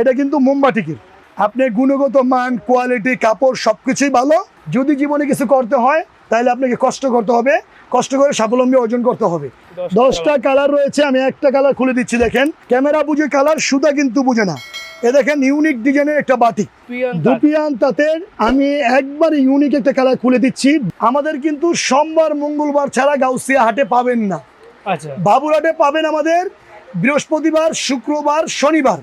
এটা কিন্তু মোমবাটিকের আপনি গুণগত মান কোয়ালিটি কাপড় সব কিছুই ভালো। যদি জীবনে কিছু করতে হয় তাহলে আপনাকে কষ্ট করতে হবে। কষ্ট করে স্বাবলম্বী অর্জন করতে হবে। দশটা কালার রয়েছে আমি একটা কালার খুলে দিচ্ছি দেখেন। ক্যামেরা বুঝে কালার সুতা কিন্তু বুঝে না। এ দেখেন ইউনিক ডিজাইনের একটা বাটিক দুপিয়ান তাঁতের আমি একবার ইউনিক একটা কালার খুলে দিচ্ছি। আমাদের কিন্তু সোমবার মঙ্গলবার ছাড়া গাউসিয়া হাটে পাবেন না। আচ্ছা। বাবুরহাটে পাবেন আমাদের বৃহস্পতিবার শুক্রবার শনিবার।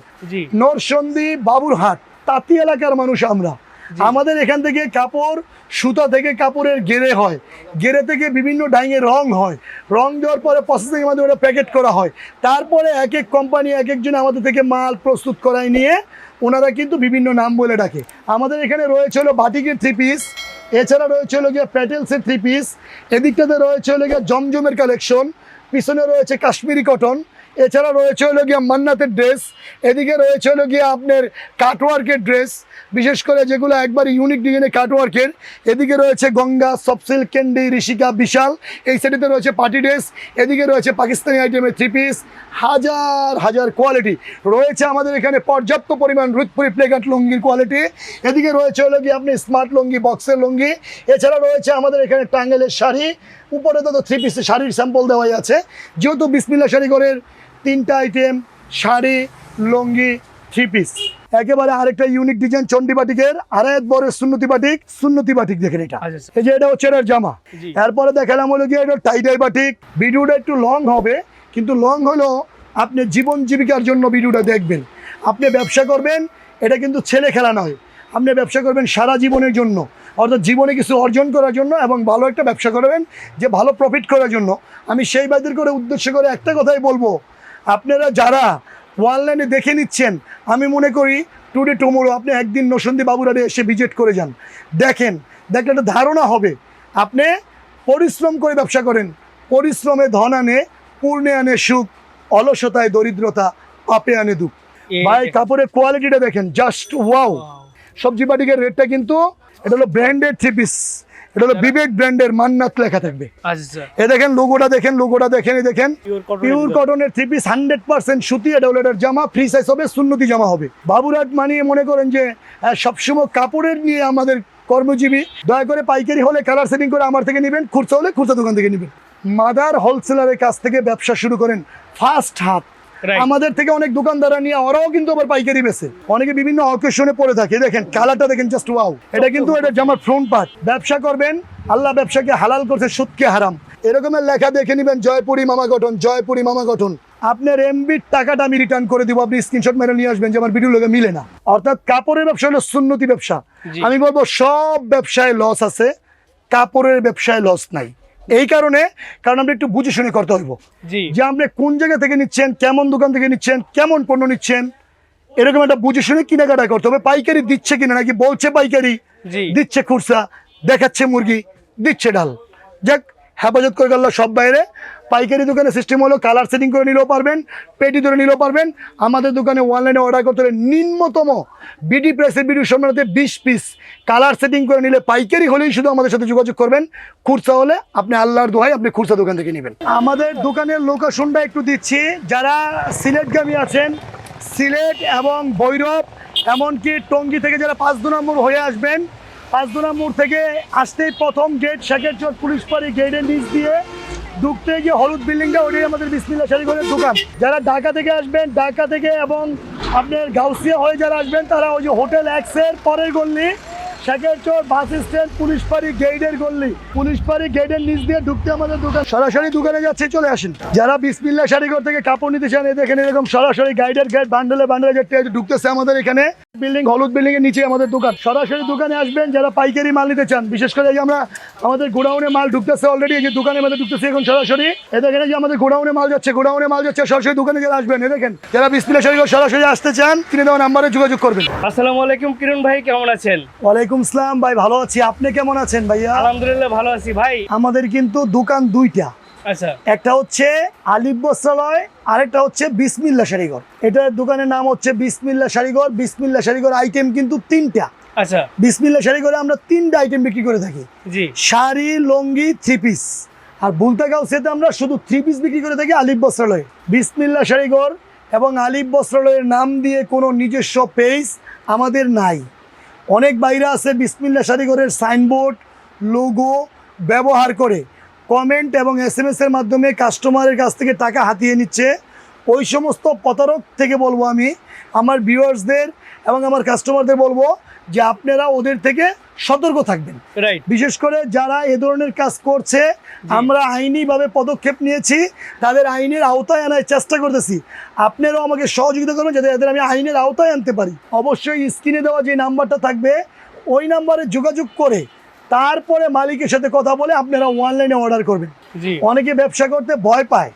নরসন্দী বাবুরহাট তাঁতি এলাকার মানুষ আমরা। আমাদের এখান থেকে কাপড় সুতা থেকে কাপড়ের গেরে হয়। গেরে থেকে বিভিন্ন ডাইংয়ে রং হয়। রং দেওয়ার পরে প্রসেসিং আমাদের ওটা প্যাকেট করা হয়। তারপরে এক এক কোম্পানি এক একজন আমাদের থেকে মাল প্রস্তুত করায় নিয়ে ওনারা কিন্তু বিভিন্ন নাম বলে ডাকে। আমাদের এখানে রয়েছে হলো বাটিকের থ্রি পিস এছাড়া রয়েছে হলো গিয়ে প্যাটেলসের থ্রি পিস এদিকটাতে রয়েছে হলো গিয়ে জমজমের কালেকশন পিছনে রয়েছে কাশ্মীরি কটন এছাড়া রয়েছে হলো গিয়ে মান্নাতের ড্রেস এদিকে রয়েছে হলো গিয়ে আপনার কাটওয়ার্কের ড্রেস বিশেষ করে যেগুলো একবার ইউনিক ডিজাইনের কাটওয়ার্কের এদিকে রয়েছে গঙ্গা সফসিল ক্যান্ডি ঋষিকা, বিশাল। এই সাইডেতে রয়েছে পার্টি ড্রেস এদিকে রয়েছে পাকিস্তানি আইটেমের থ্রি পিস হাজার হাজার কোয়ালিটি রয়েছে আমাদের এখানে পর্যাপ্ত পরিমাণ রুদপুরি প্লেগাট লুঙ্গির কোয়ালিটি এদিকে রয়েছে হলো গিয়ে আপনি স্মার্ট লুঙ্গি বক্সের লুঙ্গি। এছাড়া রয়েছে আমাদের এখানে টাঙ্গেলের শাড়ি। উপরে তো থ্রি পিসের শাড়ির স্যাম্পল দেওয়াই আছে। যেহেতু বিসমিল্লা শাড়িঘরের তিনটা item sari lungi three piece একেবারে আরেকটা ইউনিক ডিজাইন চন্ডী বাটিকের আড়াইত বরের সুন্নতি বাটিক সুন্নতি বাটিক দেখেন এটা। আচ্ছা, আচ্ছা। এই যে এটা হচ্ছে এটার জামা। এরপরে দেখালাম হলো গিয়ে এটা টাইডাই বাটিক। ভিডিওটা একটু লং হবে কিন্তু লং হলো আপনি জীবন জীবিকার জন্য ভিডিওটা দেখবেন। আপনি ব্যবসা করবেন এটা কিন্তু ছেলে খেলা নয়। আপনি ব্যবসা করবেন সারা জীবনের জন্য। অর্থাৎ জীবনে কিছু অর্জন করার জন্য এবং ভালো একটা ব্যবসা করবেন যে ভালো প্রফিট করার জন্য। আমি সেই বাদের করে উদ্দেশ্য করে একটা কথাই বলব আপনারা যারা অনলাইনে দেখে নিচ্ছেন আমি মনে করি টুডে টুমোরো আপনি একদিন নসন্দী বাবুরারে এসে ভিজিট করে যান। দেখেন দেখলে একটা ধারণা হবে। আপনি পরিশ্রম করে ব্যবসা করেন পরিশ্রমে ধন আনে পূর্ণে আনে সুখ অলসতায় দরিদ্রতা পাপে আনে দুঃখ। ভাই কাপড়ের কোয়ালিটিটা দেখেন জাস্ট ওয়াও সবজি বাটিকের রেটটা কিন্তু এটা হলো ব্র্যান্ডেড থ্রি পিস এটা হলো বিবেক ব্র্যান্ডের মান্নাত লেখা থাকবে। আচ্ছা। এ দেখেন লোগোটা দেখেন লোগোটা দেখেন দেখেন। পিওর কটন কটনের থ্রি পিস হান্ড্রেড পার্সেন্ট সুতি এটা হলো এটার জামা ফ্রি সাইজ হবে সুন্নতি জামা হবে। বাবুরাট মানিয়ে মনে করেন যে সবসময় কাপড়ের নিয়ে আমাদের কর্মজীবী দয়া করে পাইকারি হলে কালার সেটিং করে আমার থেকে নেবেন খুচরা হলে খুচরা দোকান থেকে নেবেন। মাদার হোলসেলারের কাছ থেকে ব্যবসা শুরু করেন ফার্স্ট হাত। Right. আমাদের থেকে অনেক দোকানদাররা নিয়ে ওরাও কিন্তু আবার পাইকারি বেছে অনেকে বিভিন্ন অকেশনে পড়ে থাকে। দেখেন কালারটা দেখেন জাস্ট ওয়াও এটা কিন্তু এটা জামার ফ্রন্ট পার্ট ব্যবসা করবেন আল্লাহ ব্যবসাকে হালাল করছে সুদকে হারাম। এরকমের লেখা দেখে নেবেন জয়পুরি মামা গঠন জয়পুরি মামা গঠন। আপনার এমবির টাকাটা আমি রিটার্ন করে দিব আপনি স্ক্রিনশট মেরে নিয়ে আসবেন যে আমার ভিডিও লোকে মিলে না। অর্থাৎ কাপড়ের ব্যবসা হলো সুন্নতি ব্যবসা। আমি বলব সব ব্যবসায় লস আছে কাপড়ের ব্যবসায় লস নাই। এই কারণে কারণ আমরা একটু বুঝে শুনে করতে হইব। যে আপনি কোন জায়গা থেকে নিচ্ছেন কেমন দোকান থেকে নিচ্ছেন কেমন পণ্য নিচ্ছেন এরকম একটা বুঝে শুনে কেনাকাটা করতে হবে। পাইকারি দিচ্ছে কিনা নাকি বলছে পাইকারি? দিচ্ছে খুরসা দেখাচ্ছে মুরগি দিচ্ছে ডাল। যাক হেফাজত করে গেল সব বাইরে। পাইকারি দোকানে সিস্টেম হলো কালার সেটিং করে নিলেও পারবেন পেটি ধরে নিলেও পারবেন। আমাদের দোকানে অনলাইনে অর্ডার করতে হলে নিম্নতম বিডি প্রেসের বিডি সম্মানতে বিশ পিস কালার সেটিং করে নিলে পাইকারি হলেই শুধু আমাদের সাথে যোগাযোগ করবেন। খুরসা হলে আপনি আল্লাহর দোহাই আপনি খুরসা দোকান থেকে নেবেন। আমাদের দোকানের লোকেশনটা একটু দিচ্ছি। যারা সিলেটগামী আছেন, সিলেট এবং ভৈরব, এমনকি টঙ্গী থেকে যারা পাঁচ দু নম্বর হয়ে আসবেন পাঁচ মোড় থেকে আসতেই প্রথম গেট শেখের চোর পুলিশ পাড়ি গেটের নিচ দিয়ে ঢুকতে গিয়ে হলুদ বিল্ডিংটা ওটাই আমাদের বিসমিল্লা শাড়িঘরের দোকান। যারা ঢাকা থেকে আসবেন, ঢাকা থেকে এবং আপনার গাউসিয়া হয়ে যারা আসবেন, তারা ওই যে হোটেল এক্সের পরের গল্লি শেখের চর বাস স্ট্যান্ড পুলিশ পাড়ি গেটের গল্লি পুলিশ পাড়ি গেটের নিচ দিয়ে ঢুকতে আমাদের দোকান সরাসরি দোকানে যাচ্ছে চলে আসেন। যারা বিসমিল্লা শাড়িঘর থেকে কাপড় নিতে চান দেখেন এরকম সরাসরি গাইডের গেট বান্ডেলে বান্ডেলে যেতে ঢুকতেছে আমাদের এখানে। বিল্ডিং হলুদ বিল্ডিং এর নিচে আমাদের দোকান। সরাসরি দোকানে আসবেন যারা পাইকারি মাল নিতে চান। বিশেষ করে এই যে আমরা আমাদের গোডাউনে মাল ঢুকতেছে অলরেডি এই যে দোকানের মধ্যে ঢুকতেছে এখন সরাসরি। এ দেখেন যে আমাদের গোডাউনে মাল যাচ্ছে গোডাউনে মাল যাচ্ছে সরাসরি দোকানে যারা আসবেন এ দেখেন। যারা বিসমিল্লা শাড়িঘর সরাসরি আসতে চান কিনে দেওয়া নাম্বারে যোগাযোগ করবেন। আসসালামু আলাইকুম কিরণ ভাই কেমন আছেন? ওয়ালাইকুম সালাম ভাই ভালো আছি। আপনি কেমন আছেন ভাইয়া? আলহামদুলিল্লাহ ভালো আছি। ভাই? আমাদের কিন্তু দোকান দুইটা। আচ্ছা। একটা হচ্ছে আলিফ বস্ত্রালয় আরেকটা হচ্ছে বিসমিল্লা শাড়িঘর এটার দোকানের নাম হচ্ছে বিসমিল্লা শাড়িঘর বিসমিল্লা শাড়িঘর আইটেম কিন্তু তিনটা। আচ্ছা। বিসমিল্লা শাড়িঘরে আমরা তিনটা আইটেম বিক্রি করে থাকি। জি। শাড়ি লঙ্গি থ্রি পিস আর বুলতাগাঁও সেতে আমরা শুধু থ্রি পিস বিক্রি করে থাকি আলিফ বস্ত্রালয়ে। বিসমিল্লা শাড়িঘর এবং আলিফ বস্ত্রালয়ের নাম দিয়ে কোনো নিজস্ব পেজ আমাদের নাই। অনেক বাইরে আছে বিসমিল্লা সারিগরের সাইনবোর্ড, লোগো ব্যবহার করে। কমেন্ট এবং এস এম এসের মাধ্যমে কাস্টমারের কাছ থেকে টাকা হাতিয়ে নিচ্ছে। ওই সমস্ত প্রতারক থেকে বলব আমি, আমার ভিউয়ার্সদের এবং আমার কাস্টমারদের বলব যে আপনারা ওদের থেকে সতর্ক থাকবেন। বিশেষ করে যারা এ ধরনের কাজ করছে আমরা আইনিভাবে পদক্ষেপ নিয়েছি তাদের আইনের আওতায় আনার চেষ্টা করতেছি। আপনারাও আমাকে সহযোগিতা করবেন যাতে এদের আমি আইনের আওতায় আনতে পারি। অবশ্যই স্ক্রিনে দেওয়া যে নাম্বারটা থাকবে ওই নাম্বারে যোগাযোগ করে তারপরে মালিকের সাথে কথা বলে আপনারা অনলাইনে অর্ডার করবেন। অনেকে ব্যবসা করতে ভয় পায়।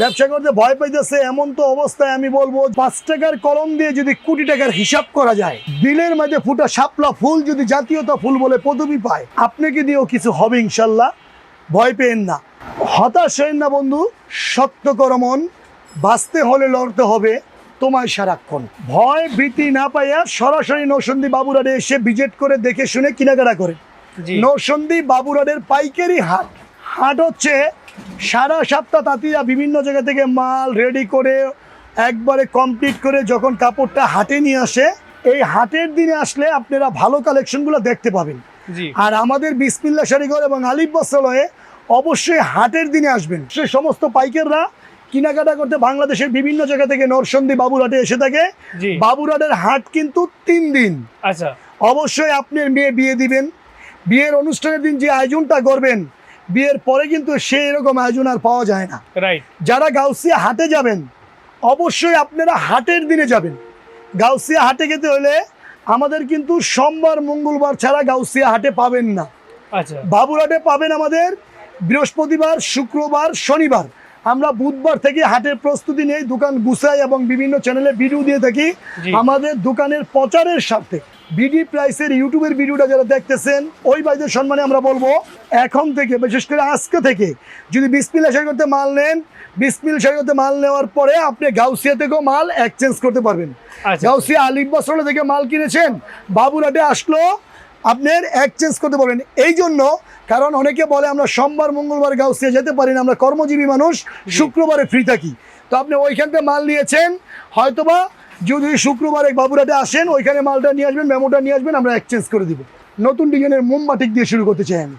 ব্যবসা করতে ভয় পাইতেছে এমন তো অবস্থায় আমি বলব পাঁচ টাকার কলম দিয়ে যদি কোটি টাকার হিসাব করা যায় বিলের মাঝে ফুটা শাপলা ফুল যদি জাতীয়তা ফুল বলে পদবি পায় আপনাকে দিয়েও কিছু হবে ইনশাল্লাহ। ভয় পেয়েন না। হতাশ হয়েন না বন্ধু সত্য করমন বাঁচতে হলে লড়তে হবে তোমায় সারাক্ষণ। ভয় ভীতি না পাইয়া সরাসরি নৌসন্দী বাবুরারে এসে ভিজিট করে দেখে শুনে কেনাকাটা করে নৌসন্দী বাবুরাডের পাইকারি হাট। হাট হচ্ছে সারা সপ্তাহ তাঁতিরা বিভিন্ন জায়গা থেকে মাল রেডি করে একবারে কমপ্লিট করে যখন কাপড়টা হাটে নিয়ে আসে এই হাটের দিনে আসলে আপনারা ভালো কালেকশনগুলো দেখতে পাবেন। আর আমাদের বিসমিল্লা শাড়িঘর এবং আলিফ বস্ত্রালয়ে অবশ্যই হাটের দিনে আসবেন। সে সমস্ত পাইকাররা কেনাকাটা করতে বাংলাদেশের বিভিন্ন জায়গা থেকে নরসন্দী বাবুরহাটে এসে থাকে। বাবুরহাটের হাট কিন্তু তিন দিন। আচ্ছা। অবশ্যই আপনার মেয়ে বিয়ে দিবেন। বিয়ের অনুষ্ঠানের দিন যে আয়োজনটা করবেন বিয়ের পরে কিন্তু সেই এরকম আয়োজন আর পাওয়া যায় না। যারা গাউসিয়া হাটে যাবেন অবশ্যই আপনারা হাটের দিনে যাবেন। গাউসিয়া হাটে যেতে হলে আমাদের কিন্তু সোমবার মঙ্গলবার ছাড়া গাউসিয়া হাটে পাবেন না। আচ্ছা। বাবুরহাটে পাবেন আমাদের বৃহস্পতিবার শুক্রবার শনিবার। আমরা বুধবার থেকে হাটের প্রস্তুতি নেই দোকান গুছাই এবং বিভিন্ন চ্যানেলে ভিডিও দিয়ে থাকি। আমাদের দোকানের প্রচারের সাথে বিডি প্রাইসের ইউটিউবের ভিডিওটা যারা দেখতেছেন ওই ভাইদের সম্মানে আমরা বলব এখন থেকে বিশেষ করে আজকে থেকে যদি বিসমিল আশা করতে মাল নেন বিসমিল আশা করতে মাল নেওয়ার পরে আপনি গাউসিয়া থেকেও মাল এক্সচেঞ্জ করতে পারবেন। আচ্ছা। গাউসিয়া আলিফ বসরা থেকে মাল কিনেছেন বাবুরাটে আসলো আপনার এক্সচেঞ্জ করতে পারবেন। এই জন্য কারণ অনেকে বলে আমরা সোমবার মঙ্গলবার গাউসিয়া যেতে পারি না আমরা কর্মজীবী মানুষ শুক্রবারে ফ্রি থাকি। তো আপনি ওইখান থেকে মাল নিয়েছেন হয়তোবা যদি শুক্রবারে বাবুরাটে আসেন ওইখানে মালটা নিয়ে আসবেন মেমোটা নিয়ে আসবেন আমরা এক্সচেঞ্জ করে দিব। নতুন ডিজাইনের মোমবাটিক দিয়ে শুরু করতে চাই আমি।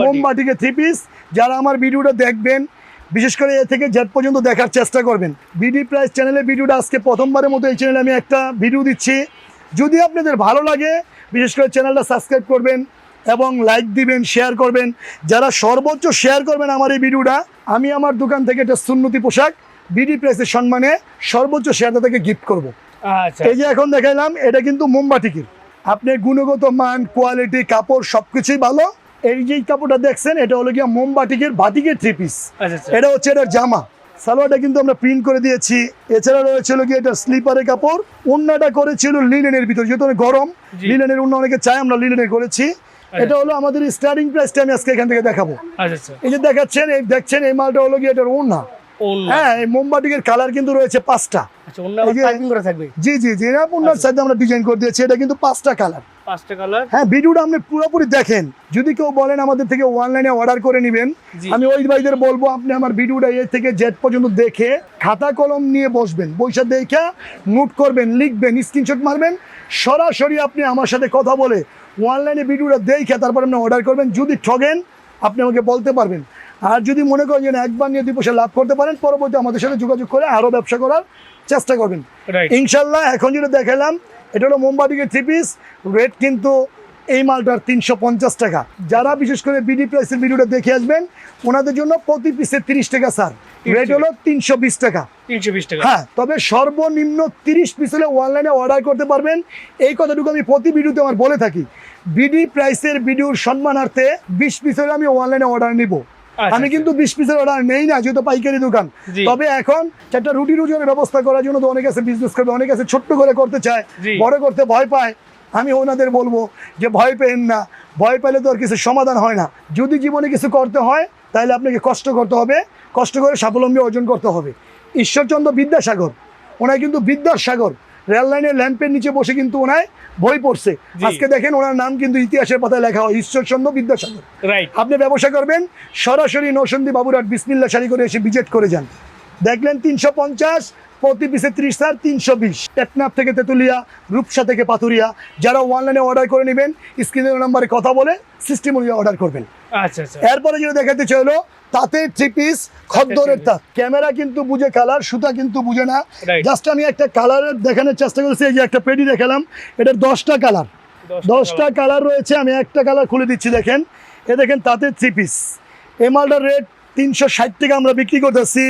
মোমবাটিকে থ্রি পিস যারা আমার ভিডিওটা দেখবেন বিশেষ করে এ থেকে জেট পর্যন্ত দেখার চেষ্টা করবেন বিডি প্রাইস চ্যানেলে ভিডিওটা আজকে প্রথমবারের মতো এই চ্যানেলে আমি একটা ভিডিও দিচ্ছি। যদি আপনাদের ভালো লাগে বিশেষ করে চ্যানেলটা সাবস্ক্রাইব করবেন এবং লাইক দিবেন শেয়ার করবেন। যারা সর্বোচ্চ শেয়ার করবেন আমার এই ভিডিওটা আমি আমার দোকান থেকে একটা সুন্নতি পোশাক বিডি প্রেসের সম্মানে সর্বোচ্চ শেয়ারটা থেকে গিফট করব। আচ্ছা। এই যে এখন দেখাইলাম এটা কিন্তু মোমবাটিকের আপনি গুণগত মান কোয়ালিটি কাপড় সবকিছুই ভালো। এই যে কাপড়টা দেখছেন এটা হলো গিয়া মোমবাটিকের বাটিকের থ্রি পিস আচ্ছা আচ্ছা। এটা হচ্ছে এটার জামা। সালোয়ারটা কিন্তু আমরা প্রিন্ট করে দিয়েছি। এছাড়া রয়েছে কি এটা স্লিপারের কাপড়। উন্নাটা করেছিল লিনেনের ভিতর যেহেতু গরম। লিনেনের উন্না অনেকে চাই আমরা লিনেনের করেছি। এটা হলো আমাদের স্টার্টিং প্রাইসটা আমি আজকে এখান থেকে দেখাবো। আচ্ছা আচ্ছা। এই যে দেখাচ্ছেন এই দেখছেন এই মালটা হলো গিয়ে এটার উন্না। হ্যাঁ এই মোমবাটিকের কালার কিন্তু রয়েছে পাঁচটা। আচ্ছা জি জি জি সাথে আমরা ডিজাইন করে দিয়েছি এটা কিন্তু পাঁচটা কালার পাঁচটা কালার হ্যাঁ ভিডিওটা আপনি পুরোপুরি দেখেন। যদি কেউ বলেন আমাদের থেকে অনলাইনে অর্ডার করে নেবেন আমি ওই ভাইদের বলব আপনি আমার ভিডিওটা এ থেকে জেড পর্যন্ত দেখে খাতা কলম নিয়ে বসবেন। বইসা দেখে নোট করবেন লিখবেন স্ক্রিনশট মারবেন। সরাসরি আপনি আমার সাথে কথা বলে অনলাইনে ভিডিওটা দেখে তারপর আপনি অর্ডার করবেন। যদি ঠগেন আপনি আমাকে বলতে পারবেন। আর যদি মনে করেন যে একবার নিয়ে দুই পয়সা লাভ করতে পারেন পরবর্তী আমাদের সাথে যোগাযোগ করে আরও ব্যবসা করার চেষ্টা করবেন। ইনশাল্লাহ এখন যেটা দেখালাম এটা হলো মোমবাতিকের থ্রি পিস রেট কিন্তু এই মালটার তিনশো পঞ্চাশ টাকা। যারা বিশেষ করে বিডি প্রাইসের ভিডিওটা দেখে আসবেন ওনাদের জন্য প্রতি পিসে তিরিশ টাকা স্যার রেট হলো তিনশো বিশ টাকা। তিনশো বিশ টাকা। হ্যাঁ তবে সর্বনিম্ন তিরিশ পিস হলে অনলাইনে অর্ডার করতে পারবেন। এই কথাটুকু আমি প্রতি ভিডিওতে আমার বলে থাকি। বিডি প্রাইসের ভিডিওর সম্মানার্থে বিশ পিস হলে আমি অনলাইনে অর্ডার নিব। আমি কিন্তু বিশ পিসের অর্ডার নেই না যেহেতু পাইকারি দোকান। তবে এখন একটা রুটি রুজনের ব্যবস্থা করার জন্য তো অনেকে আছে বিজনেস করবে অনেক আছে ছোট্ট করে করতে চায় বড় করতে ভয় পায়। আমি ওনাদের বলব যে ভয় পেন না ভয় পেলে তো আর কিছু সমাধান হয় না। যদি জীবনে কিছু করতে হয় তাহলে আপনাকে কষ্ট করতে হবে কষ্ট করে স্বাবলম্বী অর্জন করতে হবে। ঈশ্বরচন্দ্র বিদ্যাসাগর ওনার কিন্তু বিদ্যার সাগর রেল লাইনের ল্যাম্পের নিচে বসে কিন্তু ওনায় বই পড়ছে। আজকে দেখেন ওনার নাম কিন্তু ইতিহাসের পাতায় লেখা হয় ঈশ্বরচন্দ্র বিদ্যাসাগর। আপনি ব্যবসা করবেন সরাসরি নৌসন্দী বাবুরাট বিসমিল্লা শাড়ি করে এসে ভিজিট করে যান। দেখলেন তিনশো পঞ্চাশ প্রতি পিসে ত্রিশ হাজার তিনশো বিশ। টেকনাফ থেকে তেতুলিয়া রূপসা থেকে পাথুরিয়া। যারা অনলাইনে অর্ডার করে নেবেন স্ক্রিনের নাম্বারে কথা বলে সিস্টেম অনুযায়ী অর্ডার করবেন। আচ্ছা আচ্ছা। এরপরে যেটা দেখাতে চাইলো তাতে থ্রি পিস খদ্দরের তাঁত ক্যামেরা কিন্তু বুঝে কালার সুতা কিন্তু বুঝে না। জাস্ট আমি একটা কালারের দেখানোর চেষ্টা করেছি এই যে একটা পেডি দেখালাম এটার দশটা কালার দশটা কালার রয়েছে আমি একটা কালার খুলে দিচ্ছি দেখেন। এ দেখেন তাতে থ্রি পিস এই মালটার রেট তিনশো ষাট টাকা আমরা বিক্রি করতেছি।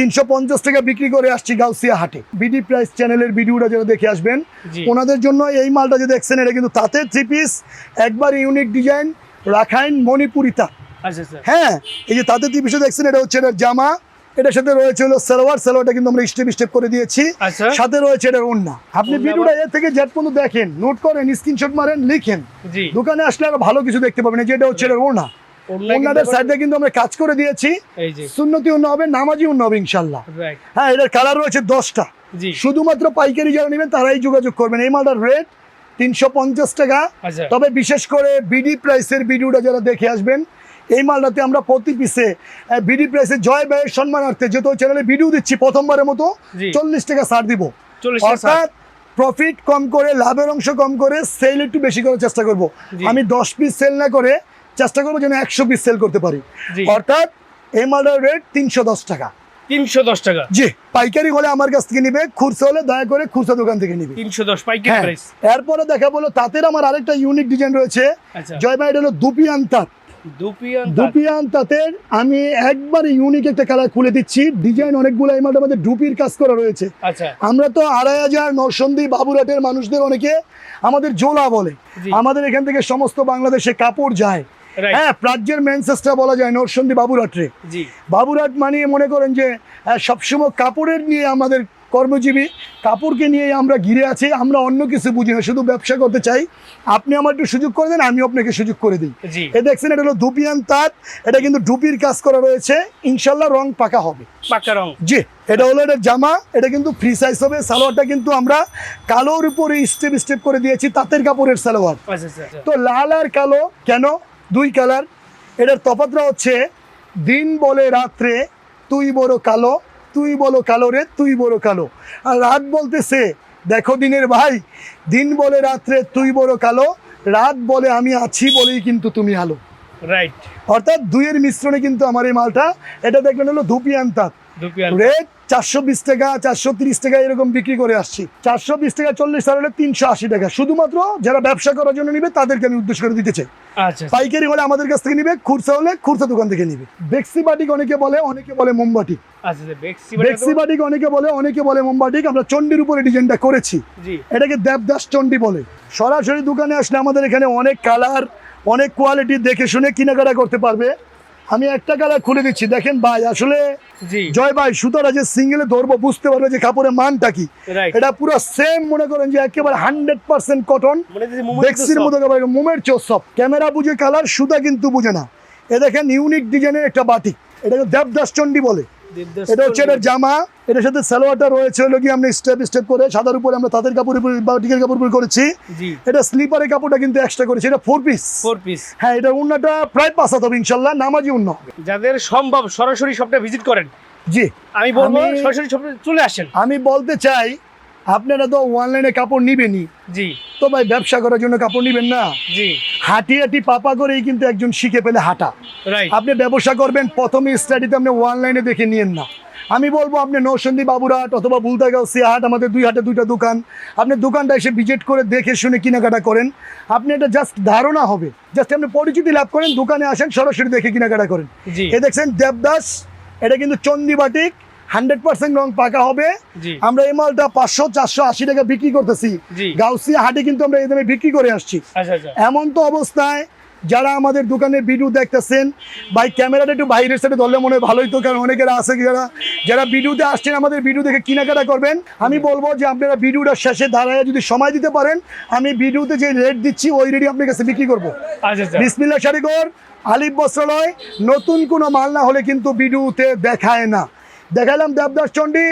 তিনশো পঞ্চাশ টাকা বিক্রি করে আসছি গাউসিয়া হাটে। বিডি প্রাইস চ্যানেলের ভিডিওটা যারা দেখে আসবেন। ওনাদের জন্য এই মালটা যে দেখছেন এটা কিন্তু তাতে থ্রি পিস একবার ইউনিক ডিজাইন রাখাইন মণিপুরি তাঁত আচ্ছা আচ্ছা। হ্যাঁ এই যে তাতে থ্রি ত্রিপিসে দেখছেন এটা হচ্ছে এটার জামা। এটার সাথে রয়েছে হলো সালোয়ার সালোয়ারটা কিন্তু আমরা স্টেপ স্টেপ করে দিয়েছি। আচ্ছা। সাথে রয়েছে এটার ওন্না আপনি ভিডিওটা এর থেকে জেট পর্যন্ত দেখেন নোট করেন স্ক্রিনশট মারেন লিখেন। দোকানে আসলে আরও ভালো কিছু দেখতে পাবেন। যে এটা হচ্ছে এটার ওড়না। কিন্তু সাইডে কিন্তু আমরা কাজ করে দিয়েছি। সুন্নতি অন্য হবে নামাজি অন্য হবে ইনশাল্লাহ হ্যাঁ এটার কালার রয়েছে দশটা। শুধুমাত্র পাইকারি যারা নেবেন তারাই যোগাযোগ করবেন। এই মালটার রেট তিনশো পঞ্চাশ টাকা। আচ্ছা। তবে বিশেষ করে বিডি প্রাইসের ভিডিওটা যারা দেখে আসবেন এই মালটাতে আমরা প্রতি পিসে বিডি প্রাইসে জয় ব্যয়ের সম্মানার্থে যেহেতু চ্যানেলে ভিডিও দিচ্ছি প্রথমবারের মতো চল্লিশ টাকা ছাড় দিব। অর্থাৎ প্রফিট কম করে লাভের অংশ কম করে সেল একটু বেশি করার চেষ্টা করব। আমি দশ পিস সেল না করে চেষ্টা করব যেন একশো পিস সেল করতে পারি। অর্থাৎ মালটার রেট তিনশো দশ টাকা। তিনশো দশ টাকা। জি পাইকারি হলে আমার কাছ থেকে নিবে খুচরা হলে দয়া করে খুচরা দোকান থেকে নিবে। তিনশো দশ পাইকারি হ্যাঁ এরপরে দেখা বলো তাঁতের আমার আরেকটা ইউনিক ডিজাইন রয়েছে। আচ্ছা। জয় ভাই এটা হলো দুপিয়ান তাঁত। দুপিয়ান দুপিয়ান তাঁতের আমি একবার ইউনিক একটা কালার খুলে দিচ্ছি। ডিজাইন অনেকগুলো এই ডুপির কাজ করা রয়েছে। আচ্ছা। আমরা তো আড়াই হাজার নরসন্দী বাবুরাটের মানুষদের অনেকে আমাদের জোলা বলে। আমাদের এখান থেকে সমস্ত বাংলাদেশে কাপড় যায়। হ্যাঁ প্রাজ্যের ম্যানচেস্টার বলা যায় নরসন্দী বাবুরাটরে বাবুরাট মানিয়ে মনে করেন যে সবসময় কাপড়ের নিয়ে আমাদের কর্মজীবী কাপড়কে নিয়ে আমরা ঘিরে আছি আমরা অন্য কিছু বুঝি না শুধু ব্যবসা করতে চাই। আপনি আমার একটু সুযোগ করে দেন আমি আপনাকে সুযোগ করে দিই। এ দেখছেন এটা হলো ধুপিয়ান তাঁত এটা কিন্তু ডুপির কাজ করা রয়েছে ইনশাল্লাহ রং পাকা হবে। পাকা রং। জি এটা হলো এটা জামা এটা কিন্তু ফ্রি সাইজ হবে সালোয়ারটা কিন্তু আমরা কালোর উপরে স্টেপ স্টেপ করে দিয়েছি তাঁতের কাপড়ের সালোয়ার। আচ্ছা আচ্ছা আচ্ছা। তো লাল আর কালো কেন? দুই কালার। এটার তফাতটা হচ্ছে দিন বলে রাত্রে তুই বড় কালো তুই বলো কালো রে তুই বড় কালো। আর রাত বলতেছে দেখো দিনের ভাই দিন বলে রাত্রে তুই বড় কালো রাত বলে আমি আছি বলেই কিন্তু তুমি আলো। রাইট অর্থাৎ দুইয়ের মিশ্রণে কিন্তু আমার এই মালটা এটা দেখবেন হলো ধুপিয়ান তাঁত রেট চারশো বিশ টাকা চারশো তিরিশ টাকা এরকম বিক্রি করে আসছি। চারশো বিশ টাকা চল্লিশ সাল হলে তিনশো আশি টাকা। শুধুমাত্র যারা ব্যবসা করার জন্য নিবে তাদেরকে আমি উদ্দেশ্য করে দিতে চাই। আচ্ছা আচ্ছা। পাইকারি হলে আমাদের কাছ থেকে নিবে খুরসা হলে খুরসা দোকান থেকে নিবে। বেক্সি বাটিক অনেকে বলে অনেকে বলে মোমবাটি। আচ্ছা বেক্সি বাটিক অনেকে বলে অনেকে বলে মোমবাটিক। আমরা চণ্ডীর উপরে ডিজাইনটা করেছি। এটাকে দেবদাস চণ্ডী বলে। সরাসরি দোকানে আসলে আমাদের এখানে অনেক কালার অনেক কোয়ালিটি দেখে শুনে কেনাকাটা করতে পারবে। আমি একটা কালার খুলে দিচ্ছি। দেখেন ভাই আসলে জয় ভাই সুতরাং যে সিঙ্গেলে ধরবো বুঝতে পারবে যে কাপড়ের মানটা কি। এটা পুরো সেম মনে করেন যে একেবারে হান্ড্রেড পার্সেন্ট কটন বেক্সির মতো মোমের চোর সব ক্যামেরা বুঝে কালার সুতা কিন্তু বুঝে না। এ দেখেন ইউনিক ডিজাইনের একটা বাটিক এটাকে দেবদাস চণ্ডী বলে। এটা হচ্ছে এটার জামা এটার সাথে সালোয়ারটা রয়েছে হলো কি আমরা স্টেপ স্টেপ করে সাদার উপরে আমরা তাদের কাপড় বা টিকের কাপড় উপরে করেছি। এটা স্লিপারের কাপড়টা কিন্তু এক্সট্রা করেছি এটা ফোর পিস ফোর পিস হ্যাঁ এটা উন্নাটা প্রায় পাঁচ হাত হবে ইনশাল্লাহ নামাজি উন্ন। যাদের সম্ভব সরাসরি সবটা ভিজিট করেন। জি। আমি বলব সরাসরি চলে আসেন। আমি বলতে চাই আপনারা তো অনলাইনে কাপড় নিবেনই। জি। তো ভাই ব্যবসা করার জন্য কাপড় নিবেন না? জি। হাঁটি হাঁটি পাপা করেই কিন্তু একজন শিখে পেলে হাঁটা। আপনি ব্যবসা করবেন প্রথমে স্টাডিতে আপনি অনলাইনে দেখে নিয়েন না। আমি বলব আপনি নৌসন্দী বাবুরহাট অথবা বুলতাগাঁও হাট আমাদের দুই হাটে দুইটা দোকান। আপনি দোকানটা এসে ভিজিট করে দেখে শুনে কেনাকাটা করেন। আপনি এটা জাস্ট ধারণা হবে। জাস্ট আপনি পরিচিতি লাভ করেন দোকানে আসেন সরাসরি দেখে কেনাকাটা করেন। এ দেখছেন দেবদাস এটা কিন্তু চন্ডী বাটিক হান্ড্রেড পার্সেন্ট রং পাকা হবে। আমরা এই মালটা পাঁচশো চারশো আশি টাকা বিক্রি করতেছি। গাউসিয়া হাটে কিন্তু আমরা এই দামে বিক্রি করে আসছি। আচ্ছা আচ্ছা। এমন তো অবস্থায় যারা আমাদের দোকানে ভিডিও দেখতেছেন ভাই ক্যামেরাটা একটু বাইরের সাথে ধরলে মনে হয় ভালোই তো কারণ অনেকেরা আছে যারা যারা ভিডিওতে আসছেন আমাদের ভিডিও দেখে কেনাকাটা করবেন। আমি বলব যে আপনারা ভিডিওটা শেষে দাঁড়ায় যদি সময় দিতে পারেন আমি ভিডিওতে যে রেট দিচ্ছি ওই রেটই আপনার কাছে বিক্রি করব। আচ্ছা বিসমিল্লা শাড়িঘর আলিফ বস্ত্রালয় নতুন কোনো মাল না হলে কিন্তু ভিডিওতে দেখায় না। দেখালাম দেবদাস চন্ডী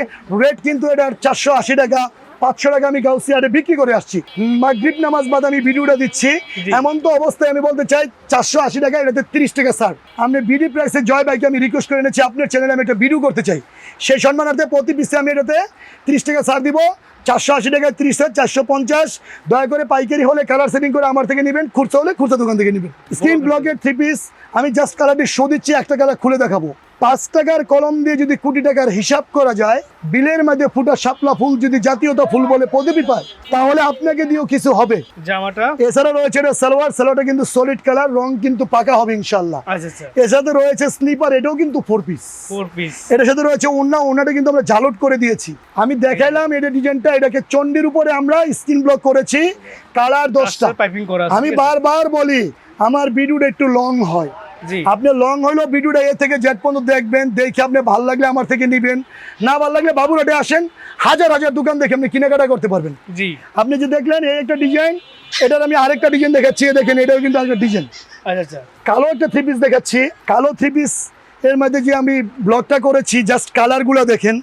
রেট কিন্তু এটার চারশো আশি টাকা পাঁচশো টাকা আমি গাউসিয়ারে বিক্রি করে আসছি। মাগরিব নামাজ বাদ আমি ভিডিওটা দিচ্ছি। এমন তো অবস্থায় আমি বলতে চাই চারশো আশি টাকা এটাতে তিরিশ টাকা স্যার আপনি বিডি প্রাইসে জয় ভাইকে আমি রিকোয়েস্ট করে এনেছি আপনার চ্যানেলে আমি একটা ভিডিও করতে চাই। সেই সম্মানার্থে প্রতি পিসে আমি এটাতে তিরিশ টাকা ছাড় দিব। চারশো আশি টাকায় তিরিশ চারশো পঞ্চাশ। দয়া করে পাইকারি হলে কালার সেটিং করে আমার থেকে নেবেন খুচরা হলে খুচরা দোকান থেকে নেবেন। স্ক্রিন ব্লকের থ্রি পিস আমি জাস্ট কালারটি শো দিচ্ছি একটা কালার খুলে দেখাবো। পাঁচ টাকার কলম দিয়ে যদি কোটি টাকার হিসাব করা যায় বিলের মধ্যে ফুটা শাপলা ফুল যদি জাতীয়তা ফুল বলে পদবি পায় তাহলে আপনাকে দিয়েও কিছু হবে। জামাটা? এছাড়া রয়েছে এটা সালোয়ার সালোয়ারটা কিন্তু সলিড কালার রং কিন্তু পাকা হবে ইনশাল্লাহ আচ্ছা আচ্ছা। এর সাথে রয়েছে স্লিপার এটাও কিন্তু ফোর পিস ফোর পিস এটার সাথে রয়েছে ওন্না ওন্নাটা কিন্তু আমরা জালট করে দিয়েছি। আমি দেখাইলাম এটা ডিজাইনটা এটাকে চন্ডির উপরে আমরা স্ক্রিন ব্লক করেছি কালার দশটা। আমি বারবার বলি আমার ভিডিওটা একটু লং হয়। আপনি লং হইলেও ভিডিওটা এ থেকে জেড পর্যন্ত দেখবেন দেখে আপনি ভালো লাগলে আমার থেকে নিবেন। না ভালো লাগলে বাবুরাটে আসেন হাজার হাজার দোকান দেখে আপনি কেনাকাটা করতে পারবেন। জি। আপনি যে দেখলেন এই একটা ডিজাইন এটার আমি আরেকটা ডিজাইন দেখাচ্ছি দেখেন এটাও কিন্তু আরেকটা ডিজাইন আচ্ছা আচ্ছা। কালো একটা থ্রি পিস দেখাচ্ছি কালো থ্রি পিস এর মধ্যে যে আমি ব্লগটা করেছি জাস্ট কালারগুলো দেখেন।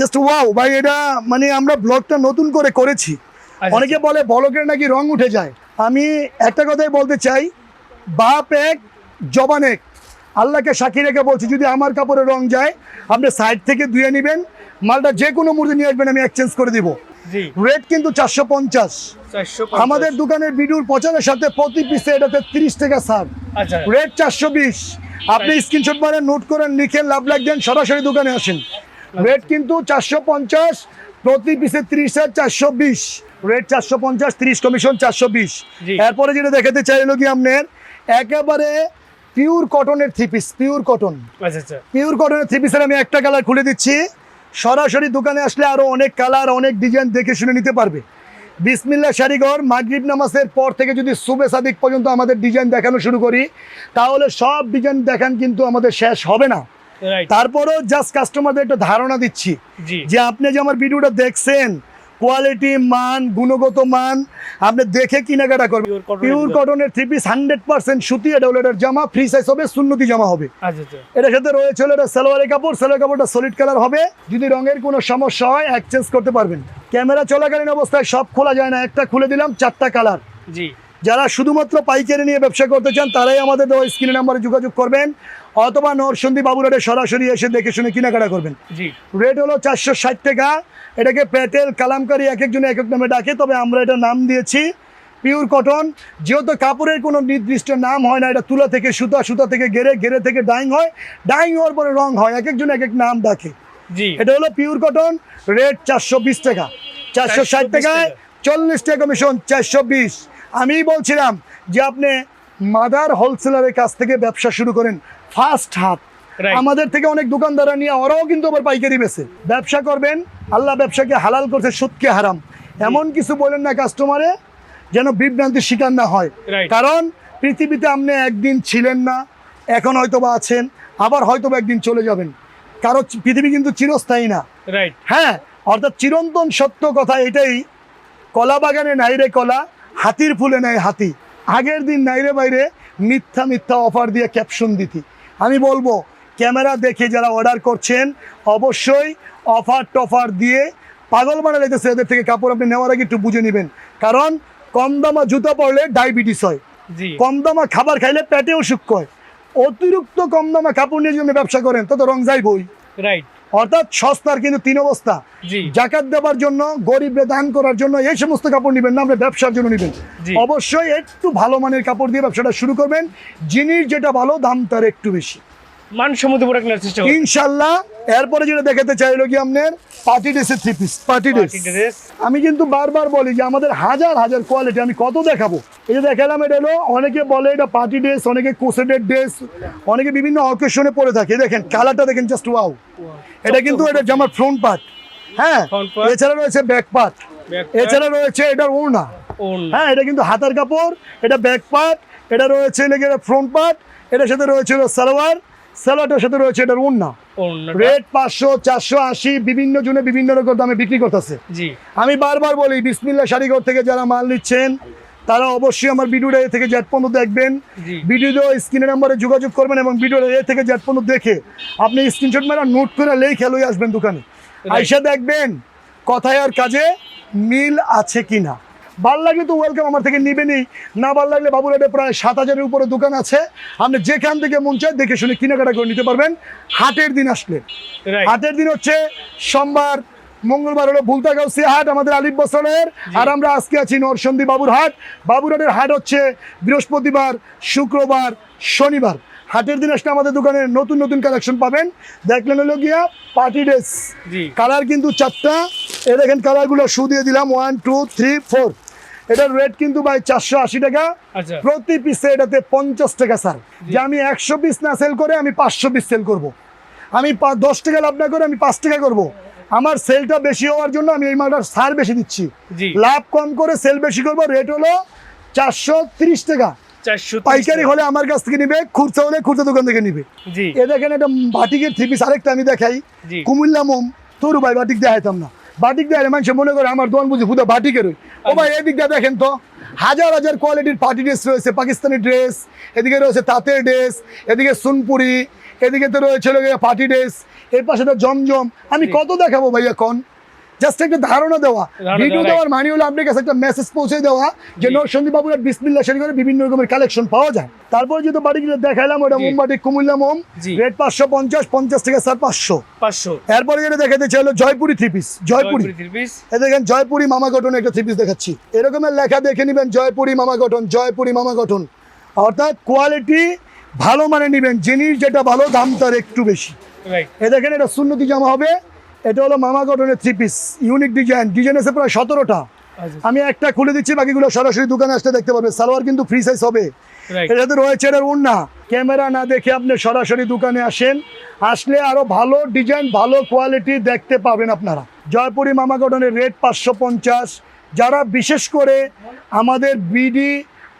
জাস্ট ওয়াও ভাই এটা মানে আমরা ব্লগটা নতুন করে করেছি। আচ্ছা, অনেকে বলে বলকের নাকি রং উঠে যায়? আমি একটা কথাই বলতে চাই বাপ এক জবান এক আল্লাহকে সাক্ষী রেখে বলছি যদি আমার কাপড়ে রং যায় আপনি সাইড থেকে ধুয়ে নেবেন মালটা যে কোনো মুহূর্তে নিয়ে আসবেন আমি এক্সচেঞ্জ করে দিব। রেট কিন্তু চারশো পঞ্চাশ। আমাদের দোকানের ভিডিওর প্রচারের সাথে প্রতি পিসে এটাতে তিরিশ টাকা আচ্ছা। রেট চারশো বিশ। আপনি স্ক্রিনশট মানে নোট করেন লিখেন লাভ লাগ দেন সরাসরি দোকানে আসেন। রেট কিন্তু চারশো পঞ্চাশ প্রতি পিসে ত্রিশ আর চারশো বিশ। রেট চারশো পঞ্চাশ তিরিশ কমিশন চারশো বিশ। এরপরে যেটা দেখাতে চাইলো কি আপনার একেবারে পিওর কটনের থ্রি পিস পিওর কটন আচ্ছা আচ্ছা। পিওর কটনের থ্রি পিসের আমি একটা কালার খুলে দিচ্ছি। সরাসরি দোকানে আসলে আরও অনেক কালার অনেক ডিজাইন দেখে শুনে নিতে পারবে। বিসমিল্লা শাড়িঘর মাগরিব নামাজের পর থেকে যদি সুবে সাদিক পর্যন্ত আমাদের ডিজাইন দেখানো শুরু করি তাহলে সব ডিজাইন দেখান কিন্তু আমাদের শেষ হবে না। তারপরেও জাস্ট কাস্টমারদের একটা ধারণা দিচ্ছি যে আপনি যে আমার ভিডিওটা দেখছেন কোয়ালিটি মান গুণগত মান আপনি দেখে কেনাকাটা করবেন। পিওর কটনের থ্রি পিস হান্ড্রেড পার্সেন্ট সুতি এটা হলো এটার জামা ফ্রি সাইজ হবে সুন্নতি জামা হবে। আচ্ছা আচ্ছা। এটার সাথে রয়েছে হলো এটা সালোয়ারের কাপড় সালোয়ার কাপড়টা সলিড কালার হবে। যদি রঙের কোনো সমস্যা হয় এক্সচেঞ্জ করতে পারবেন। ক্যামেরা চলাকালীন অবস্থায় সব খোলা যায় না। একটা খুলে দিলাম চারটা কালার জি। যারা শুধুমাত্র পাইকারি নিয়ে ব্যবসা করতে চান তারাই আমাদের স্ক্রিনে নাম্বারে যোগাযোগ করবেন। অথবা নরসন্দী বাবুরাটে সরাসরি এসে দেখে শুনে কেনাকাটা করবেন। রেট হলো চারশো ষাট টাকা। এটাকে প্যাটেল কালামকারি এক একজনে এক এক নামে ডাকে। তবে আমরা এটা নাম দিয়েছি পিওর কটন যেহেতু কাপড়ের কোনো নির্দিষ্ট নাম হয় না এটা তুলা থেকে সুতা সুতা থেকে গেরে গেরে থেকে ডাইং হয়। ডাইং হওয়ার পরে রং হয় এক একজন এক এক নাম ডাকে। জি। এটা হলো পিওর কটন রেট চারশো বিশ টাকা। চারশো ষাট টাকায় টাকা। চল্লিশ টাকা কমিশন চারশো বিশ। আমিই বলছিলাম যে আপনি মাদার হোলসেলারের কাছ থেকে ব্যবসা শুরু করেন। ফার্স্ট হাত। আমাদের থেকে অনেক দোকানদাররা নিয়ে ওরাও কিন্তু আবার পাইকারি বেছে ব্যবসা করবেন আল্লাহ ব্যবসাকে হালাল করছে সুদকে হারাম। এমন কিছু বলেন না কাস্টমারে যেন বিভ্রান্তির শিকার না হয়। কারণ পৃথিবীতে আপনি একদিন ছিলেন না এখন হয়তো বা আছেন আবার হয়তো বা একদিন চলে যাবেন। কারও পৃথিবী কিন্তু চিরস্থায়ী না। হ্যাঁ অর্থাৎ চিরন্তন সত্য কথা এটাই কলা বাগানে নাইরে কলা হাতির ফুলে নাই হাতি। আগের দিন নাইরে বাইরে মিথ্যা মিথ্যা অফার দিয়ে ক্যাপশন দিতি। আমি বলব ক্যামেরা দেখে যারা অর্ডার করছেন অবশ্যই অফার টফার দিয়ে পাগল বানা লেগেছে এদের থেকে কাপড় আপনি নেওয়ার আগে একটু বুঝে নেবেন। কারণ কম দামা জুতা পরলে ডায়াবেটিস হয়। কম দামা খাবার খাইলে পেটে অসুখ হয়। অতিরিক্ত কম দামা কাপড় নিয়ে যদি ব্যবসা করেন তত রং যাই বই রাইট অর্থাৎ সস্তার কিন্তু তিন অবস্থা। জাকাত দেওয়ার জন্য গরিবরে দান করার জন্য এই সমস্ত কাপড় নেবেন না আপনি ব্যবসার জন্য নেবেন। অবশ্যই একটু ভালো মানের কাপড় দিয়ে ব্যবসাটা শুরু করবেন। জিনিস যেটা ভালো দাম তার একটু বেশি মানসম্মত প্রোডাক্ট নেওয়ার চেষ্টা ইনশাল্লাহ এরপরে যেটা দেখাতে চাইলো কি আপনার? পার্টি ড্রেসের থ্রি পিস পার্টি ড্রেস আমি কিন্তু বারবার বলি যে আমাদের হাজার হাজার কোয়ালিটি আমি কত দেখাবো? এই যে দেখালাম এটা হলো অনেকে বলে এটা পার্টি ড্রেস অনেকে কোসেটেড ড্রেস অনেকে বিভিন্ন অকেশনে পরে থাকে। দেখেন কালারটা দেখেন জাস্ট ওয়াও এটা কিন্তু এটা জামার ফ্রন্ট পার্ট হ্যাঁ এছাড়া রয়েছে ব্যাক পার্ট এছাড়া রয়েছে এটার ওড়না। হ্যাঁ এটা কিন্তু হাতার কাপড় এটা ব্যাক পার্ট এটা রয়েছে লেগে ফ্রন্ট পার্ট এটার সাথে রয়েছে সালোয়ার। সালোয়ারটার সাথে রয়েছে এটার ওড়নাটা। রেট পাঁচশো চারশো আশি বিভিন্ন জনে বিভিন্ন রকম দামে বিক্রি করতেছে। আমি বারবার বলি বিসমিল্লা শাড়িঘর থেকে যারা মাল নিচ্ছেন তারা অবশ্যই আমার ভিডিওটা এ থেকে জেট পর্যন্ত দেখবেন। জি। ভিডিও স্ক্রিনের নাম্বারে যোগাযোগ করবেন এবং ভিডিওটা এ থেকে জেট পর্যন্ত দেখে আপনি স্ক্রিনশট মেরা নোট করে লেই খেলোই আসবেন দোকানে। আইসা দেখবেন কথায় আর কাজে মিল আছে কিনা। ভালো লাগলে তো ওয়েলকাম আমার থেকে নিবেনই। না ভালো লাগলে বাবুরাটে প্রায় সাত হাজারের উপরে দোকান আছে। আপনি যেখান থেকে মন চায় দেখে শুনে কেনাকাটা করে নিতে পারবেন। হাটের দিন আসলে। হাটের দিন হচ্ছে সোমবার মঙ্গলবার হলো ভুলতাগাউসি হাট আমাদের আলিফ বছরের। আর আমরা আজকে আছি নরসন্দী বাবুর হাট। বাবুরহাটের হাট হচ্ছে বৃহস্পতিবার শুক্রবার শনিবার। হাটের দিন আসলে আমাদের দোকানে নতুন নতুন কালেকশন পাবেন। দেখলেন হলো গিয়া পার্টি ড্রেস কালার কিন্তু চারটা। এ দেখেন কালারগুলো শু দিয়ে দিলাম। ওয়ান টু থ্রি ফোর এটার রেট কিন্তু ভাই চারশো আশি টাকা। আচ্ছা। প্রতি পিসে এটাতে পঞ্চাশ টাকা স্যার যে আমি একশো পিস না সেল করে আমি পাঁচশো পিস সেল করব। আমি দশ টাকা লাভ না করে আমি পাঁচ টাকা করব। আমার সেলটা বেশি হওয়ার জন্য আমি এই মালটার সার বেশি দিচ্ছি। লাভ কম করে সেল বেশি করব রেট হলো চারশো তিরিশ টাকা। পাইকারি হলে আমার কাছ থেকে নিবে খুচরা হলে খুচরা দোকান থেকে নিবে। জি। এ দেখেন একটা বাটিকের থ্রি পিস আরেকটা আমি দেখাই। কুমিল্লা মোম তোর ভাই বাটিক দেখাইতাম না। বাটিক দেয় মানুষ মনে করে আমার দোয়ান বুঝি হুদা বাটিকের ও ভাই এদিকটা দেখেন তো হাজার হাজার কোয়ালিটির পার্টি ড্রেস রয়েছে পাকিস্তানি ড্রেস এদিকে রয়েছে তাঁতের ড্রেস এদিকে সোনপুরি এদিকে তো রয়েছে পার্টি ড্রেস এর পাশে তো জমজম। আমি কত দেখাবো ভাই এখন? জাস্ট একটা ধারণা দেওয়া। ভিডিও দেওয়ার মানে হলো আপনার কাছে একটা মেসেজ পৌঁছে দেওয়া যে। নরসন্দী বাবুর বিসমিল্লা শরীফ করে বিভিন্ন রকমের কালেকশন পাওয়া যায়। তারপরে যেহেতু বাটিগুলো দেখাইলাম ওটা। মোমবাটি কুমিল্লা মোম রেট পাঁচশো পঞ্চাশ পঞ্চাশ থেকে স্যার পাঁচশো। পাঁচশো। এরপরে যেটা দেখাতে চাইলো Jaipuri three piece Jaipuri. Three এ দেখেন জয়পুরি মামা গঠন একটা থ্রি পিস দেখাচ্ছি। এরকমের লেখা দেখে নেবেন জয়পুরি মামা গঠন জয়পুরি মামা গঠন। অর্থাৎ কোয়ালিটি ভালো মানে নেবেন জিনিস যেটা ভালো দাম তার একটু বেশি। এ দেখেন এটা সুন্নতি জামা হবে। এটা হলো মামা গঠনের three piece unique design design আছে প্রায় সতেরোটা। আচ্ছা। আমি একটা খুলে দিচ্ছি বাকিগুলো সরাসরি দোকানে আসতে দেখতে পারবে। সালোয়ার কিন্তু ফ্রি সাইজ হবে। এটাতে রয়েছে এটার উন্না ক্যামেরা না দেখে আপনি সরাসরি দোকানে আসেন। আসলে আরও ভালো ডিজাইন ভালো কোয়ালিটি দেখতে পাবেন আপনারা। জয়পুরি মামা গঠনের রেট পাঁচশো পঞ্চাশ। যারা বিশেষ করে আমাদের বিডি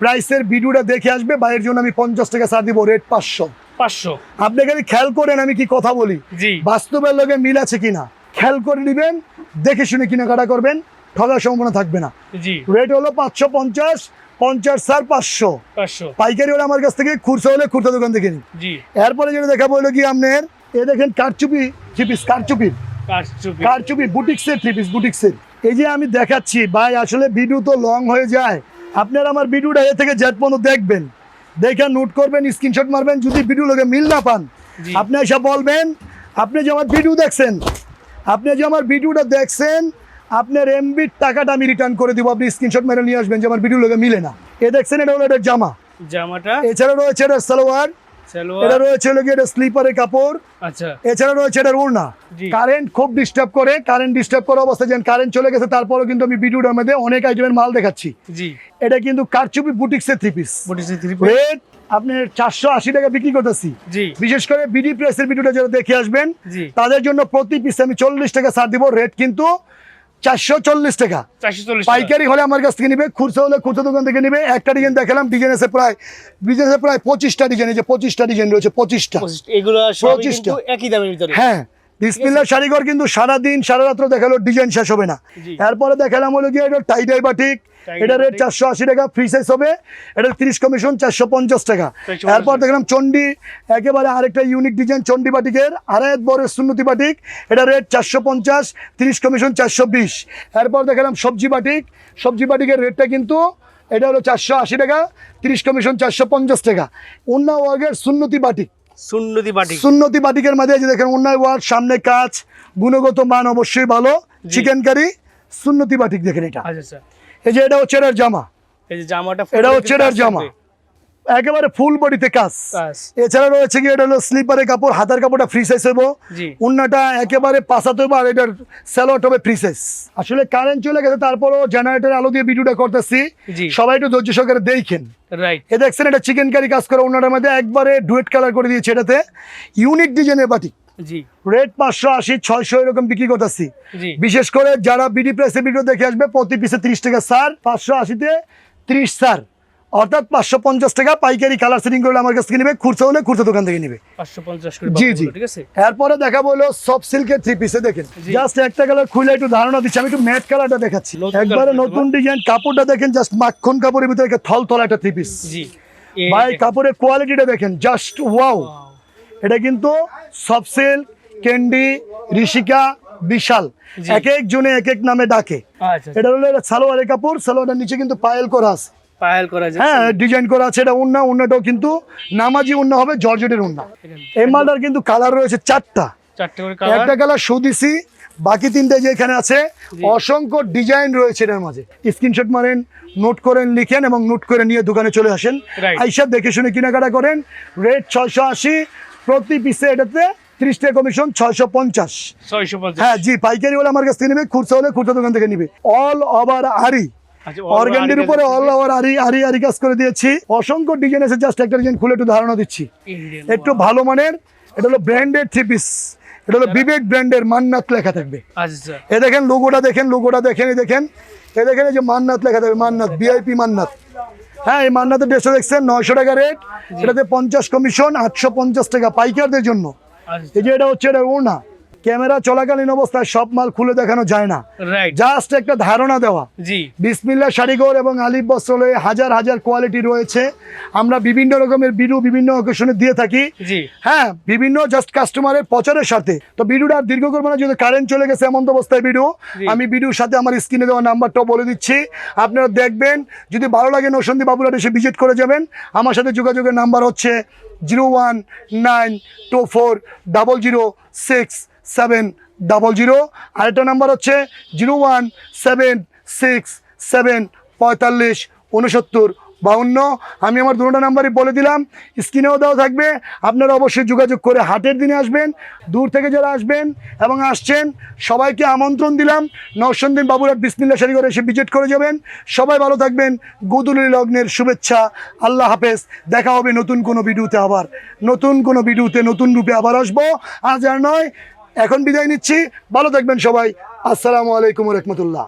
প্রাইসের ভিডিওটা দেখে আসবে বাইরের জন্য আমি পঞ্চাশ টাকা ছাড় দিব রেট পাঁচশো। পাঁচশো। আপনি খালি খেয়াল করেন আমি কি কথা বলি। বাস্তবের লগে মিল আছে কিনা। খেয়াল করে নেবেন দেখে শুনে কেনাকাটা করবেন ঠগার সম্ভাবনা থাকবে না। রেট হলো পাঁচশো পঞ্চাশ পঞ্চাশ স্যার পাঁচশো। পাইকারি হলে আমার কাছ থেকে খুচরা হলে খুচরা দোকান থেকে নিন। এরপরে যেটা দেখা বলল কি আপনার এ দেখেন কারচুপি থ্রি পিস কারচুপির পাঁচশো কারচুপি বুটিক্সের থ্রি পিস বুটিক্সের এই যে আমি দেখাচ্ছি ভাই আসলে ভিডিও তো লং হয়ে যায়। আপনার আমার ভিডিওটা এ থেকে জেট পর্যন্ত দেখবেন। দেখে নোট করবেন স্ক্রিনশট মারবেন যদি ভিডিও লোকে মিল না পান। আপনি এসে বলবেন আপনি যে আমার ভিডিও দেখছেন আপনি যে আমার ভিডিওটা দেখছেন আপনার এমবির টাকাটা আমি রিটার্ন করে দিব আপনি স্ক্রিনশট মেরে নিয়ে আসবেন যে আমার ভিডিও লোকে মিলে না। এ দেখছেন এটা হলো এটার জামা। জামাটা? এছাড়া রয়েছে এটার সালোয়ার। এটা রয়েছে হলো এটা স্লিপারের কাপড়। আচ্ছা। এছাড়া রয়েছে এটার ওড়না। কারেন্ট খুব ডিস্টার্ব করে কারেন্ট ডিস্টার্ব করা অবস্থায় যেন কারেন্ট চলে গেছে তারপরেও কিন্তু আমি ভিডিওটার মধ্যে অনেক আইটেমের মাল দেখাচ্ছি। জি। এটা কিন্তু কারচুপি বুটিক্সের থ্রি পিস থ্রি রেট আপনার চারশো আশি টাকা বিক্রি করতেছি। বিশেষ করে বিডি প্রেসের ভিডিওটা যারা দেখে আসবেন তাদের জন্য প্রতি পিসে আমি চল্লিশ টাকা ছাড় দিব। রেট কিন্তু চারশো চল্লিশ টাকা। পাইকারি হলে আমার কাছ থেকে নিবে খুচরা হলে খুচরা দোকান থেকে নিবে। একটা ডিজাইন দেখালাম ডিজাইন আছে প্রায় ডিজাইন আছে প্রায় পঁচিশটা ডিজাইন যে পঁচিশটা ডিজাইন রয়েছে পঁচিশটা। এগুলো পঁচিশটা। একই দামের ভিতরে। হ্যাঁ ডিসপ্লিনার শাড়িঘর কিন্তু সারাদিন সারা রাত্র দেখাল ডিজাইন শেষ হবে না। তারপরে এরপরে দেখালাম হলো গিয়ে এটা টাইডাই বাটিক এটা রেট চারশো আশি টাকা ফ্রি সাইজ হবে। এটা তিরিশ কমিশন চারশো পঞ্চাশ টাকা। এরপর দেখলাম চণ্ডী একেবারে আরেকটা ইউনিক ডিজাইন চণ্ডী বাটিকের। আড়াই বড় সুন্নতি বাটিক। এটা রেট চারশো পঞ্চাশ তিরিশ কমিশন চারশো বিশ। এরপর দেখলাম সবজি বাটিক। সবজি বাটিকের রেটটা কিন্তু এটা হলো চারশো আশি টাকা তিরিশ কমিশন চারশো পঞ্চাশ টাকা। অন্য ওয়ার্গের সুন্নতি বাটিক। সুন্নতি বাটি সুন্নতি বাটিকের মাঝে যে দেখেন অন্যায় ওয়ার্ড সামনে কাজ গুণগত মান অবশ্যই ভালো। চিকেন কারি সুন্নতি বাটিক দেখেন এটা। আচ্ছা আচ্ছা। এই যে এটা হচ্ছে এটার জামা। এই যে জামাটা এটা হচ্ছে এটার জামা। একেবারে ফুল বডিতে কাজ। এছাড়া রয়েছে কি এটা হলো স্লিপারের কাপড় হাতার কাপড়টা ফ্রি সাইজ হব জি। উন্নাটা একেবারে পাসাতে হবে আর এটার স্যালোয়ার হবে ফ্রি সাইজ আসলে কারেন্ট চলে গেছে তারপরও জেনারেটর আলো দিয়ে ভিডিওটা করতেছি। সবাই একটু ধৈর্য সহকারে দেখেন। রাইট এ দেখছেন এটা চিকেন কারি কাজ করে ওনাটার মধ্যে একবারে ডুয়েট কালার করে দিয়েছে এটাতে। ইউনিক ডিজাইনের বাটি জি রেট পাঁচশো আশি ছয়শো এরকম বিক্রি করতেছি। বিশেষ করে যারা বিডি প্রেসের ভিডিও দেখে আসবে প্রতি পিসে ত্রিশ টাকা সার পাঁচশো আশিতে ত্রিশ সার অর্থাৎ পাঁচশো পঞ্চাশ টাকা পাইকারি কালার সেটিং করলে আমার কাছ থেকে নেবে খুচরা হলে খুচরা দোকান থেকে নেবে। জি, জি। ঠিক আছে? এরপরে দেখাবো হলো সফট সিল্কের থ্রি পিসে দেখেন। জাস্ট একটা কালার খুলে একটু ধারণা দিচ্ছি আমি একটু ম্যাট কালারটা দেখাচ্ছি। একবারে নতুন ডিজাইন কাপড়টা দেখেন জাস্ট মাখন কাপড়ের ভিতরে থল থল একটা থ্রি পিস ভাই কাপড়ের কোয়ালিটিটা দেখেন জাস্ট ওয়াও. এটা কিন্তু সফট সিল্ক ক্যান্ডি ঋষিকা বিশাল। এক এক জনে এক এক নামে ডাকে। আচ্ছা এটা হলো সালোয়ারের কাপড় সালোয়ারের নিচে কিন্তু পায়েল করা আছে। পায়াল করা যায় হ্যাঁ ডিজাইন করা আছে। এটা উন্না উন্নাটাও কিন্তু নামাজি উন্না হবে জর্জেটের উন্না। এই মালটার কিন্তু কালার রয়েছে চারটা। একটা কালার বাকি তিনটে আছে অসংখ্য ডিজাইন রয়েছে এর মাঝে। স্ক্রিনশট মারেন নোট করেন লিখেন এবং নোট করে নিয়ে দোকানে চলে আসেন. আইসা দেখে শুনে কেনাকাটা করেন। রেট ছয়শো আশি প্রতি পিসে এটাতে ত্রিশ টাকা কমিশন ছয়শো পঞ্চাশ। হ্যাঁ জি পাইকারি হলে আমার কাছ থেকে নেবে খুচরা হলে খুচরা দোকান থেকে নিবে। অল ওভার আরি আচ্ছা, অর্গ্যান্ডির উপরে অল ওভার আরি আরি আরি কাজ করে দিয়েছি। অসংখ্য ডিজাইন আছে জাস্ট একটা ডিজাইন খুলে একটু ধারণা দিচ্ছি। একটু ভালো মানের এটা হলো ব্র্যান্ডেড থ্রি পিস এটা হলো বিবেক ব্র্যান্ডের মান্নাত লেখা থাকবে। আচ্ছা এ দেখেন লোগোটা দেখেন লোগোটা দেখেন দেখেন। এ দেখেন এই যে মান্নাত লেখা থাকবে মান্নাত ভিআইপি মান্নাত হ্যাঁ এই মান্নাতের ড্রেসটা দেখছেন নয়শো টাকা রেট। এটাতে পঞ্চাশ কমিশন আটশো পঞ্চাশ টাকা পাইকারদের জন্য। আচ্ছা। এই যে এটা হচ্ছে এটা ওনা ক্যামেরা চলাকালীন অবস্থায় সব মাল খুলে দেখানো যায় না। জাস্ট একটা ধারণা দেওয়া। জি। বিসমিল্লা শাড়িঘর এবং আলিফ বস্ত্রালয়ে হাজার হাজার কোয়ালিটি রয়েছে। আমরা বিভিন্ন রকমের বিডু বিভিন্ন অকেশনে দিয়ে থাকি। হ্যাঁ বিভিন্ন জাস্ট কাস্টমারের প্রচারের সাথে। তো ভিডিওটা আর দীর্ঘ করব না যদি কারেন্ট চলে গেছে এমন অবস্থায় জি। আমি ভিডিওর সাথে আমার স্ক্রিনে দেওয়া নাম্বারটাও বলে দিচ্ছি। আপনারা দেখবেন যদি ভালো লাগে নসন্দী বাবুরাট এসে ভিজিট করে যাবেন। আমার সাথে যোগাযোগের নাম্বার হচ্ছে zero one nine two four double zero six seven double zero আরেকটা নাম্বার হচ্ছে zero one seven six seven পঁয়তাল্লিশ উনসত্তর বাউন্ন আমি আমার দুটো নাম্বারই বলে দিলাম স্ক্রিনেও দেওয়া থাকবে আপনারা অবশ্যই যোগাযোগ করে হাটের দিনে আসবেন দূর থেকে যারা আসবেন এবং আসছেন সবাইকে আমন্ত্রণ দিলাম নরসন্দিন বাবুরাট বিসমিল্লা করে এসে ভিজিট করে যাবেন সবাই ভালো থাকবেন গোদুলি লগ্নের শুভেচ্ছা আল্লাহ হাফেজ দেখা হবে নতুন কোনো ভিডিওতে আবার নতুন কোনো ভিডিওতে নতুন রূপে আবার আসব আজ আর নয় এখন বিদায় নিচ্ছি। ভালো থাকবেন সবাই। আসসালামু আলাইকুম রহমতুল্লাহ।